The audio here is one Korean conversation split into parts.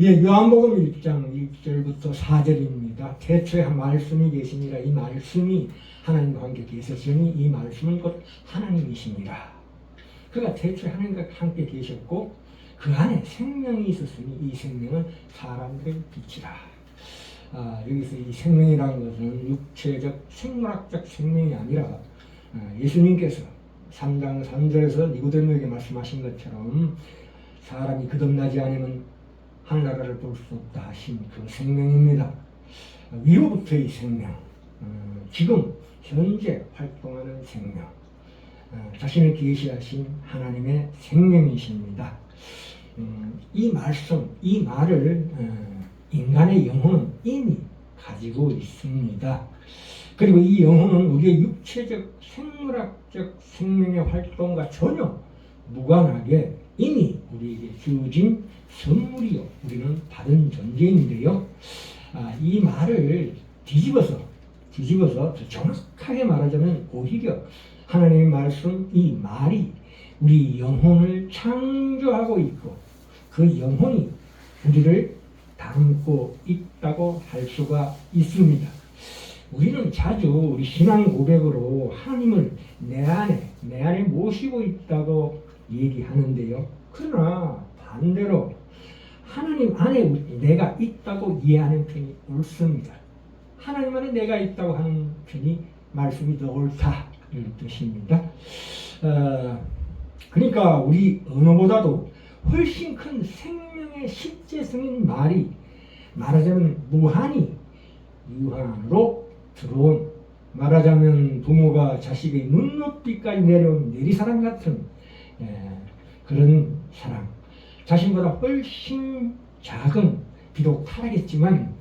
예, 요한복음 1장 1절부터 4절입니다. 태초에 한 말씀이 계시니라 이 말씀이 하나님과 함께 계셨으니 이 말씀은 곧 하나님이시니라. 그가 태초에 하나님과 함께 계셨고 그 안에 생명이 있었으니 이 생명은 사람들의 빛이라. 아, 여기서 이 생명이라는 것은 육체적 생물학적 생명이 아니라 아, 예수님께서 3장 3절에서 니고데모에게 말씀하신 것처럼 사람이 거듭나지 않으면 하늘나라를 볼 수 없다 하신 그 생명입니다. 위로부터의 생명, 어, 지금 현재 활동하는 생명, 어, 자신을 계시하신 하나님의 생명이십니다. 음, 이 말씀, 이 말을 어, 인간의 영혼은 이미 가지고 있습니다. 그리고 이 영혼은 우리의 육체적 생물학적 생명의 활동과 전혀 무관하게 이미 우리에게 주어진 선물이요. 우리는 받은 존재인데요. 아, 이 말을 뒤집어서 뒤집어서 더 정확하게 말하자면 오히려 하나님의 말씀 이 말이 우리 영혼을 창조하고 있고 그 영혼이 우리를 담고 있다고 할 수가 있습니다. 우리는 자주 우리 신앙 고백으로 하나님을 내 안에 내 안에 모시고 있다고 얘기하는데요. 그러나 반대로 하나님 안에 내가 있다고 이해하는 편이 옳습니다. 하나님 안에 내가 있다고 하는 편이 말씀이 더 옳다 이 뜻입니다. 어, 그러니까 우리 언어보다도 훨씬 큰 생명의 실제성인 말이 말하자면 무한히 유한으로 들어온 말하자면 부모가 자식의 눈높이까지 내려온 내리사랑 같은 예, 그런 사랑 자신보다 훨씬 작은 비록 타락했지만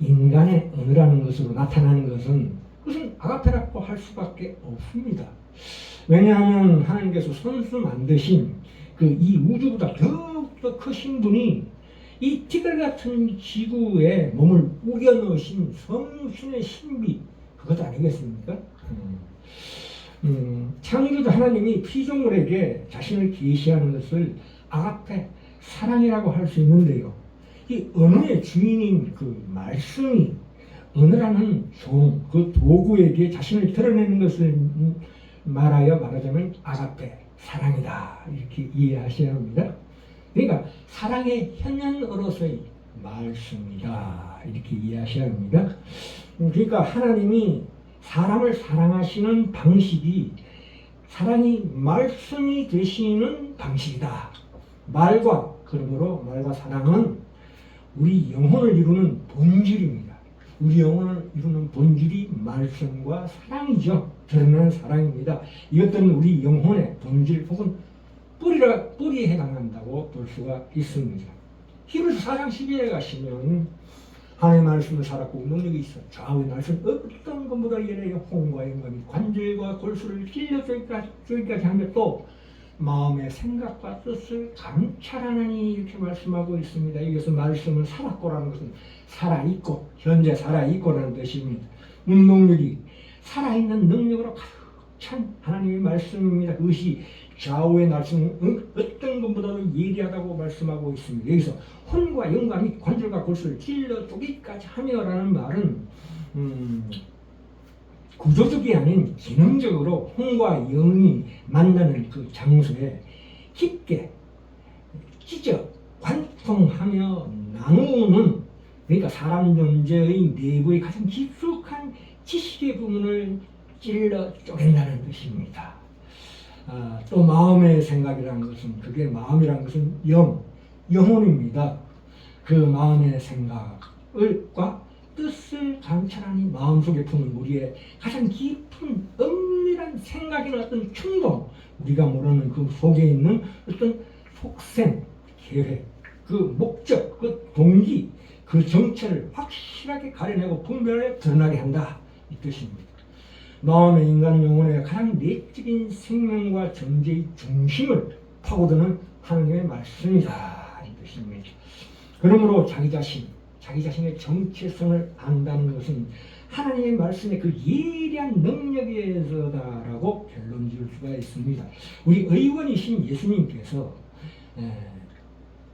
인간의 언어라는 것으로 나타나는 것은 그것은 아가페라고 할 수밖에 없습니다. 왜냐하면 하나님께서 선수 만드신 그 이 우주보다 더욱더 크신 분이 이 티끌 같은 지구에 몸을 우겨 넣으신 성신의 신비 그것 아니겠습니까? 음, 음, 창조주 하나님이 피조물에게 자신을 계시하는 것을 아가페 사랑이라고 할 수 있는데요. 이 언어의 주인인 그 말씀이 언어라는 종, 그 도구에게 자신을 드러내는 것을 말하여 말하자면 아가페 사랑이다 이렇게 이해하셔야 합니다. 그러니까 사랑의 현현으로서의 말씀이다 이렇게 이해하셔야 합니다. 그러니까 하나님이 사람을 사랑하시는 방식이 사랑이 말씀이 되시는 방식이다. 말과 그러므로 말과 사랑은 우리 영혼을 이루는 본질입니다. 우리 영혼을 이루는 본질이 말씀과 사랑이죠. 드러나는 사랑입니다. 이것들은 우리 영혼의 본질 혹은 뿌리라 뿌리에 해당한다고 볼 수가 있습니다. 히브리서 4장 12에 가시면 하나님의 말씀을 살았고 능력이 있어 좌우의 말씀 어떤 것보다 예래의 홍과 영감이 관절과 골수를 찔러 저기까지, 저기까지 하며 또 마음의 생각과 뜻을 감찰하느니 이렇게 말씀하고 있습니다. 여기서 말씀을 살았고라는 것은 살아있고 현재 살아있고라는 뜻입니다. 운동력이 살아있는 능력으로 가득 찬 하나님의 말씀입니다. 그것이 좌우의 말씀은 어떤 것보다도 예리하다고 말씀하고 있습니다. 여기서 혼과 영과 및 관절과 골수를 찔러 쪼기까지 하며라는 말은 음, 구조적이 아닌 기능적으로 혼과 영이 만나는 그 장소에 깊게 찢어 관통하며 나누는 그러니까 사람 존재의 내부의 가장 깊숙한 지식의 부분을 찔러 쪼갠다는 뜻입니다. 아, 또 마음의 생각이라는 것은 그게 마음이라는 것은 영, 영혼입니다. 그 마음의 생각을과 뜻을 감찰하니 마음속에 품은 우리의 가장 깊은 은밀한 생각이나 어떤 충동, 우리가 모르는 그 속에 있는 어떤 속셈, 계획, 그 목적, 그 동기, 그 정체를 확실하게 가려내고 분별해 드러나게 한다. 이 뜻입니다. 마음의 인간 영혼의 가장 내적인 생명과 존재의 중심을 파고드는 하나님의 말씀이다. 이 뜻입니다. 그러므로 자기 자신, 자기 자신의 정체성을 안다는 것은 하나님의 말씀의 그 예리한 능력에서다라고 결론 지을 수가 있습니다. 우리 의원이신 예수님께서 에,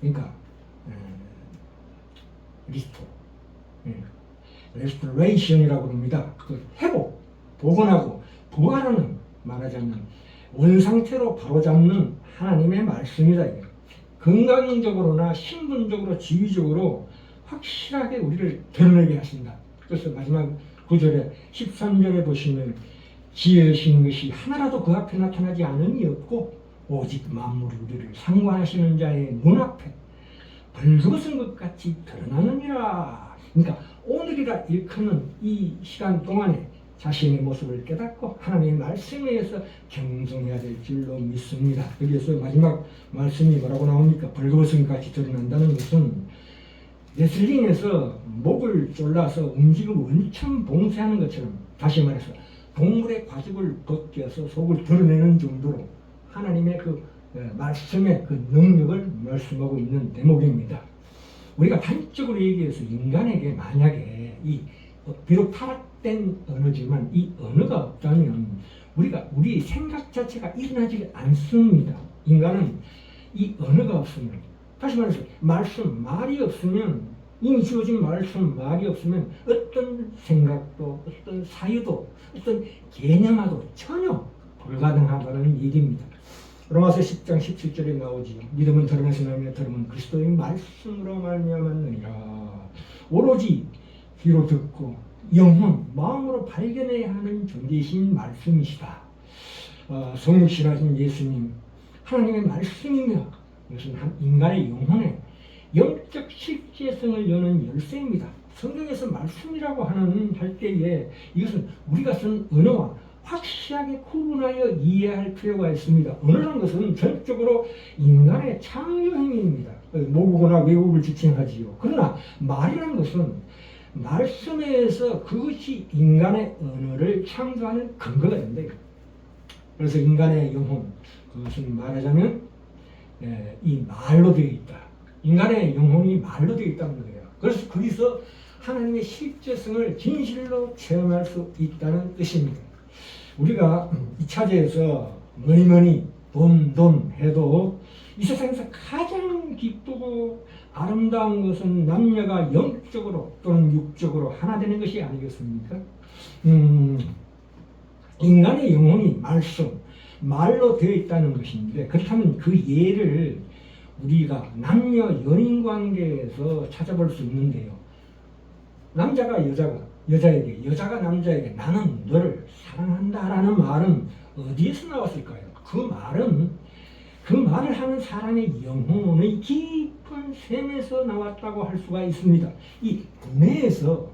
그러니까 에, 리스토. 예. 레스토레이션이라고 합니다. 그 회복, 복원하고 부활하는 말하자면 원상태로 바로잡는 하나님의 말씀이다. 건강적으로나 신분적으로 지위적으로 확실하게 우리를 드러내게 하신다. 그래서 마지막 구절에 13절에 보시면 지으신 것이 하나라도 그 앞에 나타나지 않음이 없고 오직 만물이 우리를 상관하시는 자의 눈앞에 벌거벗은 것 같이 드러나느니라. 그러니까 오늘이라 일컫는 이 시간 동안에 자신의 모습을 깨닫고 하나님의 말씀에 의해서 경성해야 될 줄로 믿습니다. 여기에서 마지막 말씀이 뭐라고 나옵니까? 벌거벗은 것 같이 드러난다는 것은 레슬링에서 목을 졸라서 움직이고 원천 봉쇄하는 것처럼 다시 말해서 동물의 과즙을 벗겨서 속을 드러내는 정도로 하나님의 그 어, 말씀의 그 능력을 말씀하고 있는 대목입니다. 우리가 단적으로 얘기해서 인간에게 만약에 이 어, 비록 타락 된 언어지만 이 언어가 없다면 우리가 우리 생각 자체가 일어나지 않습니다. 인간은 이 언어가 없으면 다시 말해서 말씀 말이 없으면 이미 주어진 말씀 말이 없으면 어떤 생각도 어떤 사유도 어떤 개념화도 전혀 불가능하다는 얘기입니다. 로마서 10장 17절에 나오지요. 믿음은 들음에서 나며 들음은 그리스도의 말씀으로 말미암았느니라. 오로지 귀로 듣고 영혼 마음으로 발견해야 하는 존재이신 말씀이시다. 어, 성육신하신 예수님 하나님의 말씀이며 이것은 한 인간의 영혼에 영적 실제성을 여는 열쇠입니다. 성경에서 말씀이라고 하는 할 때에 이것은 우리가 쓴 언어와 확실하게 구분하여 이해할 필요가 있습니다. 언어라는 것은 전적으로 인간의 창조 행위입니다. 모국어나 외국을 지칭하지요. 그러나 말이라는 것은 말씀에서 그것이 인간의 언어를 창조하는 근거가 된다. 그래서 인간의 영혼, 그것은 말하자면 예, 이 말로 되어 있다. 인간의 영혼이 말로 되어 있다는 거예요. 그래서 거기서 하나님의 실제성을 진실로 체험할 수 있다는 뜻입니다. 우리가 이 차제에서 뭐니 뭐니 돈, 돈 해도 이 세상에서 가장 기쁘고 아름다운 것은 남녀가 영적으로 또는 육적으로 하나 되는 것이 아니겠습니까? 음, 인간의 영혼이 말씀, 말로 되어 있다는 것인데 그렇다면 그 예를 우리가 남녀 연인 관계에서 찾아볼 수 있는데요. 남자가 여자가 여자에게 여자가 남자에게 나는 너를 사랑한다라는 말은 어디에서 나왔을까요? 그 말은 그 말을 하는 사람의 영혼의 깊은 샘에서 나왔다고 할 수가 있습니다. 이 두뇌에서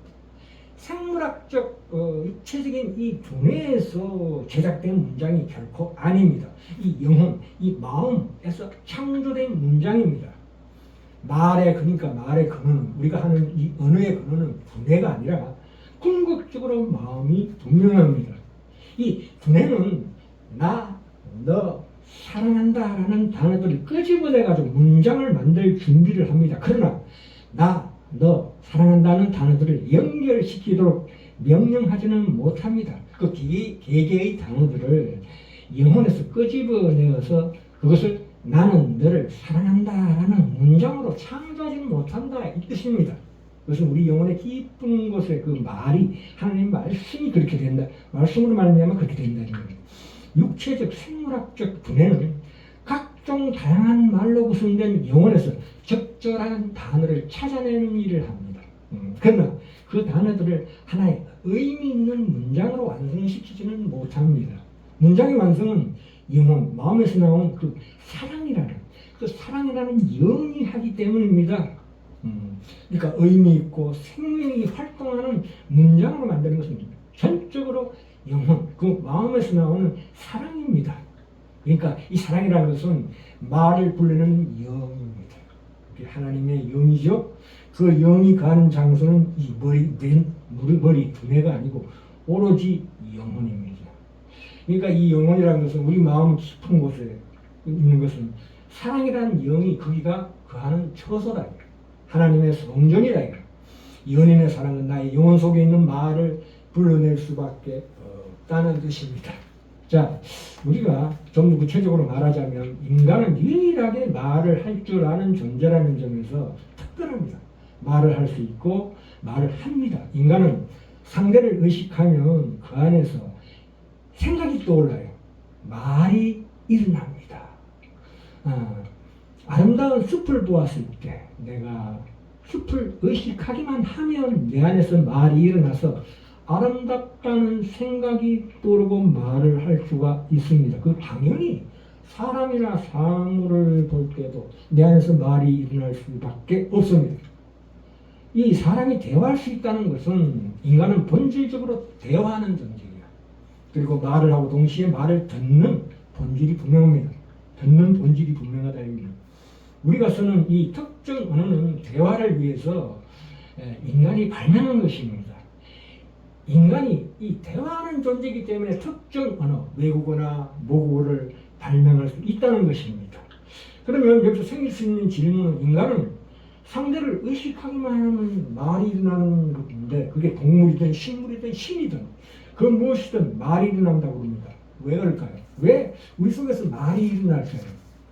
생물학적 어, 입체적인 이 두뇌에서 제작된 문장이 결코 아닙니다. 이 영혼, 이 마음에서 창조된 문장입니다. 말의 그러니까 말의 근원은 우리가 하는 이 언어의 근원은 두뇌가 아니라 궁극적으로 마음이 분명합니다. 이 두뇌는 나, 너, 사랑한다라는 단어들을 끄집어내가지고 문장을 만들 준비를 합니다. 그러나 나, 너, 사랑한다는 단어들을 연결시키도록 명령하지는 못합니다. 그 개, 개개의 단어들을 영혼에서 끄집어내어서 그것을 나는 너를 사랑한다라는 문장으로 창조하지는 못한다 이 뜻입니다. 그것은 우리 영혼의 깊은 곳에 그 말이 하나님 말씀이 그렇게 된다. 말씀으로 말미암아 그렇게 된다는 거예요. 육체적 생물학적 분해는 각종 다양한 말로 구성된 영혼에서 적절한 단어를 찾아내는 일을 합니다. 음, 그러나 그 단어들을 하나의 의미 있는 문장으로 완성시키지는 못합니다. 문장의 완성은 영혼, 마음에서 나온 그 사랑이라는 그 사랑이라는 영이 하기 때문입니다. 음, 그러니까 의미 있고 생명이 활동하는 문장으로 만드는 것은 전적으로 영혼, 그 마음에서 나오는 사랑입니다. 그러니까 이 사랑이라는 것은 말을 부르는 영입니다. 하나님의 영이죠. 그 영이 가는 장소는 이 머리, 맨, 머리, 두뇌가 아니고 오로지 영혼입니다. 그러니까 이 영혼이라는 것은 우리 마음 깊은 곳에 있는 것은 사랑이라는 영이 거기가 거하는 처소다. 하나님의 성전이다. 연인의 사랑은 나의 영혼 속에 있는 말을 불러낼 수밖에 없다는 뜻입니다. 자, 우리가 좀 더 구체적으로 말하자면 인간은 유일하게 말을 할 줄 아는 존재라는 점에서 특별합니다. 말을 할 수 있고 말을 합니다. 인간은 상대를 의식하면 그 안에서 생각이 떠올라요. 말이 일어납니다. 아, 아름다운 숲을 보았을 때 내가 숲을 의식하기만 하면 내 안에서 말이 일어나서 아름답다는 생각이 떠오르고 말을 할 수가 있습니다. 그 당연히 사람이나 사물을 볼 때도 내 안에서 말이 일어날 수밖에 없습니다. 이 사람이 대화할 수 있다는 것은 인간은 본질적으로 대화하는 존재예요. 그리고 말을 하고 동시에 말을 듣는 본질이 분명합니다. 듣는 본질이 분명하다 이겁니다. 우리가 쓰는 이 특정 언어는 대화를 위해서 에, 인간이 발명한 것입니다. 인간이 이 대화하는 존재이기 때문에 특정 언어, 외국어나 모국어를 발명할 수 있다는 것입니다. 그러면 여기서 생길 수 있는 질문은 인간은 상대를 의식하기만 하면 말이 일어나는 건데 그게 동물이든 식물이든 신이든 그 무엇이든 말이 일어난다고 합니다. 왜 그럴까요? 왜 우리 속에서 말이 일어날까요?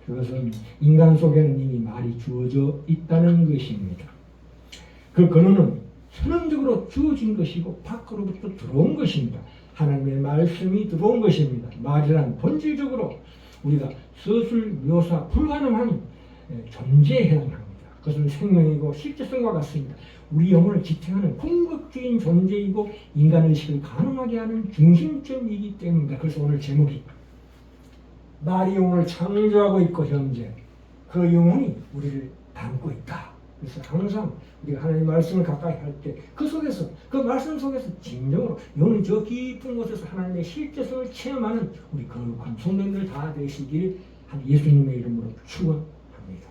그것은 인간 속에는 이미 말이 주어져 있다는 것입니다. 그 근원은 선언적으로 주어진 것이고 밖으로부터 들어온 것입니다. 하나님의 말씀이 들어온 것입니다. 말이란 본질적으로 우리가 서술 묘사 불가능한 에, 존재에 해당합니다. 그것은 생명이고 실제성과 같습니다. 우리 영혼을 지탱하는 궁극적인 존재이고 인간의식을 가능하게 하는 중심점이기 때문입니다. 그래서 오늘 제목이 말이 영혼을 창조하고 있고 현재 그 영혼이 우리를 담고 있다. 그래서 항상 우리가 하나님 말씀을 가까이 할 때 그 속에서 그 말씀 속에서 진정으로 영혼이 저 깊은 곳에서 하나님의 실제성을 체험하는 우리 거룩한 성도님들 다 되시길 한 예수님의 이름으로 축원